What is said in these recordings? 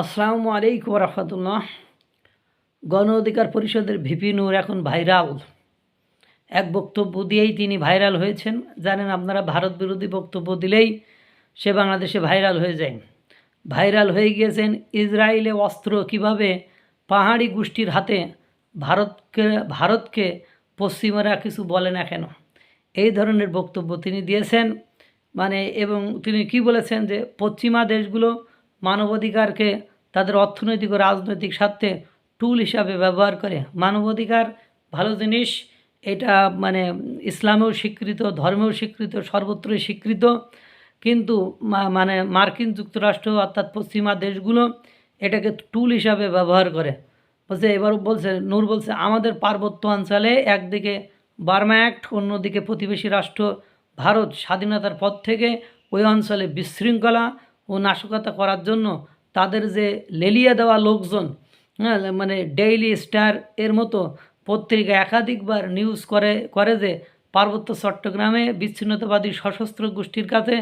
আসসালামু আলাইকুম রহমতুল্লাহ। গণ অধিকার পরিষদের ভিপি নূর এখন ভাইরাল। এক বক্তব্য দিয়েই তিনি ভাইরাল হয়েছেন। জানেন আপনারা, ভারত বিরোধী বক্তব্য দিলেই সে বাংলাদেশে ভাইরাল হয়ে যায়। ভাইরাল হয়ে গিয়েছেন ইসরায়েলে অস্ত্র কীভাবে পাহাড়ি গোষ্ঠীর হাতে ভারতকে ভারতকে পশ্চিমারা কিছু বলে না কেন? এই ধরনের বক্তব্য তিনি দিয়েছেন। মানে এবং তিনি কি বলেছেন যে, পশ্চিমা দেশগুলো মানবাধিকারকে তাদের অর্থনৈতিক ও রাজনৈতিক স্বার্থে টুল হিসাবে ব্যবহার করে। মানবাধিকার ভালো জিনিস, এটা মানে ইসলামেও স্বীকৃত, ধর্মেও স্বীকৃত, সর্বত্রই স্বীকৃত। কিন্তু মানে মার্কিন যুক্তরাষ্ট্র অর্থাৎ পশ্চিমা দেশগুলো এটাকে টুল হিসাবে ব্যবহার করে। বলছে, এবার বলছে, নূর বলছে, আমাদের পার্বত্য অঞ্চলে একদিকে বার্মা অ্যাক্ট, অন্যদিকে প্রতিবেশী রাষ্ট্র ভারত স্বাধীনতার পর থেকে ওই অঞ্চলে বিশৃঙ্খলা ও নাশকতা করার জন্য তাদের যে লেলিয়ে দেওয়া লোকজন হ্যাঁ মানে ডেইলি স্টার এর মতো পত্রিকা একাধিকবার নিউজ করে করে যে পার্বত্য চট্টগ্রামে বিচ্ছিন্নতাবাদী সশস্ত্র গোষ্ঠীর কাছে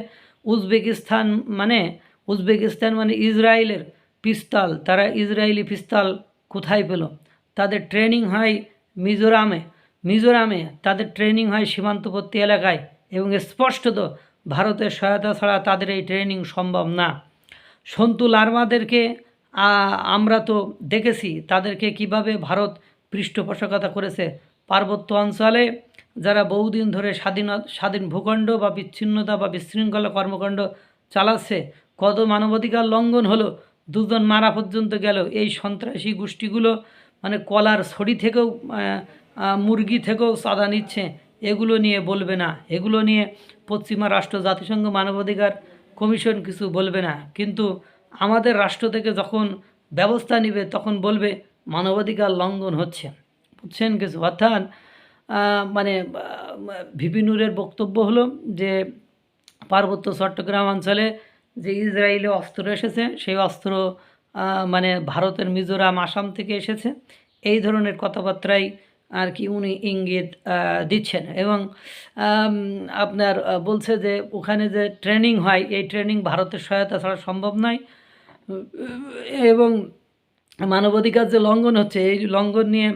উজবেকিস্তান মানে উজবেকিস্তান মানে ইসরায়েলের পিস্তল, তারা ইসরায়েলি পিস্তল কোথায় পেল? তাদের ট্রেনিং হয় মিজোরামে। মিজোরামে তাদের ট্রেনিং হয় সীমান্তবর্তী এলাকায় এবং স্পষ্টত ভারতের সহায়তা ছাড়া তাদের এই ট্রেনিং সম্ভব না। সন্তু লার্মাদেরকে আমরা তো দেখেছি তাদেরকে কীভাবে ভারত পৃষ্ঠপোষকতা করেছে। পার্বত্য অঞ্চলে যারা বহুদিন ধরে স্বাধীন স্বাধীন ভূখণ্ড বা বিচ্ছিন্নতা বা বিশৃঙ্খলা কর্মকাণ্ড চালাচ্ছে, কত মানবাধিকার লঙ্ঘন হলো, দুজন মারা পর্যন্ত গেল, এই সন্ত্রাসী গোষ্ঠীগুলো মানে কলার ছড়ি থেকেও মুরগি থেকেও চাঁদা নিচ্ছে। এগুলো নিয়ে বলবে না। এগুলো নিয়ে পশ্চিমা রাষ্ট্র জাতিসংঘ মানবাধিকার কমিশন কিছু বলবে না। কিন্তু আমাদের রাষ্ট্র থেকে যখন ব্যবস্থা নেবে, তখন বলবে মানবাধিকার লঙ্ঘন হচ্ছে। বুঝছেন কিছু? অর্থাৎ মানে ভিপিনুরের বক্তব্য হলো যে, পার্বত্য চট্টগ্রাম অঞ্চলে যে ইসরায়েলে অস্ত্র এসেছে, সেই অস্ত্র মানে ভারতের মিজোরাম, আসাম থেকে এসেছে। এই ধরনের কথাবার্তাই আর কি উনি ইঙ্গিত দিচ্ছেন। এবং আপনার বলছে যে ওখানে যে ট্রেনিং হয়, এই ট্রেনিং ভারতের সহায়তা ছাড়া সম্ভব নয়। এবং মানবাধিকার যে লঙ্ঘন হচ্ছে, এই লঙ্ঘন নিয়ে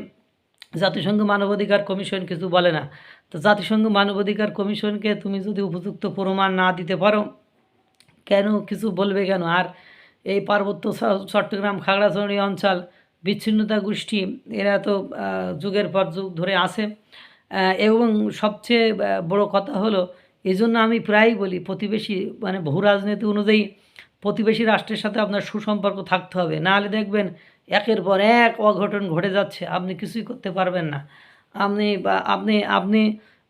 জাতিসংঘ মানবাধিকার কমিশন কিছু বলে না। তো জাতিসংঘ মানবাধিকার কমিশনকে তুমি যদি উপযুক্ত প্রমাণ না দিতে পারো, কেন কিছু বলবে কেন? আর এই পার্বত্য চট্টগ্রাম খাগড়াছড়ি অঞ্চল বিচ্ছিন্নতা গোষ্ঠী, এরা তো যুগের পর যুগ ধরে আছে। এবং সবচেয়ে বড় কথা হলো এই জন্য আমি প্রায়ই বলি, প্রতিবেশী মানে বহু রাজনীতি অনুযায়ী প্রতিবেশী রাষ্ট্রের সাথে আপনার সুসম্পর্ক থাকতে হবে। নাহলে দেখবেন, একের পর এক অঘটন ঘটে যাচ্ছে। আপনি কিছুই করতে পারবেন না। আপনি আপনি আপনি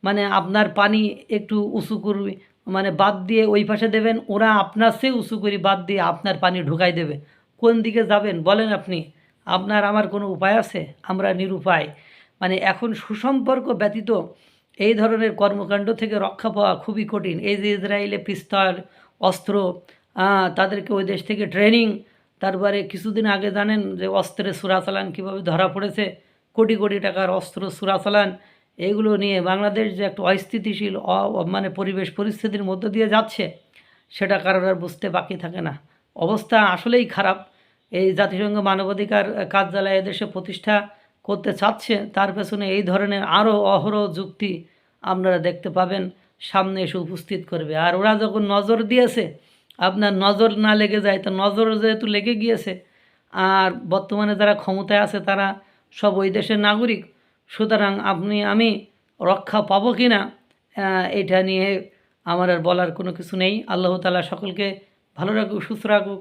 মানে আপনার পানি একটু উঁচু করবি মানে বাদ দিয়ে ওই পাশে দেবেন, ওরা আপনার সে উঁচু করে বাদ দিয়ে আপনার পানি ঢুকাই দেবে। কোন দিকে যাবেন? বলেন আপনি। আপনার আমার কোনো উপায় আছে? আমরা নিরুপায়। মানে এখন সুসম্পর্ক ব্যতীত এই ধরনের কর্মকাণ্ড থেকে রক্ষা পাওয়া খুবই কঠিন। এই যে ইসরায়েলে পিস্তল, অস্ত্র তাদেরকে ওই দেশ থেকে ট্রেনিং, তারপরে কিছুদিন আগে জানেন যে অস্ত্রের সুরাচালান কীভাবে ধরা পড়েছে? কোটি কোটি টাকার অস্ত্র সুরাচালান এইগুলো নিয়ে বাংলাদেশ যে একটা অস্থিতিশীল মানে পরিবেশ পরিস্থিতির মধ্য দিয়ে যাচ্ছে, সেটা কারোর আর বুঝতে বাকি থাকে না। অবস্থা আসলেই খারাপ। এই জাতিসংঘ মানবাধিকার কার্যালয় এদেশে প্রতিষ্ঠা করতে চাচ্ছে, তার পেছনে এই ধরনের আরও অহরহ যুক্তি আপনারা দেখতে পাবেন, সামনে এসে উপস্থিত করবে। আর ওরা যখন নজর দিয়েছে, আপনার নজর না লেগে যায়, তো নজর যেহেতু লেগে গিয়েছে, আর বর্তমানে যারা ক্ষমতায় আছে, তারা সব ওই দেশের নাগরিক, সুতরাং আপনি, আমি রক্ষা পাবো কি না এটা নিয়ে আমার আর বলার কোনো কিছু নেই। আল্লাহ তালা সকলকে ভালো রাখুক, সুস্থ রাখুক।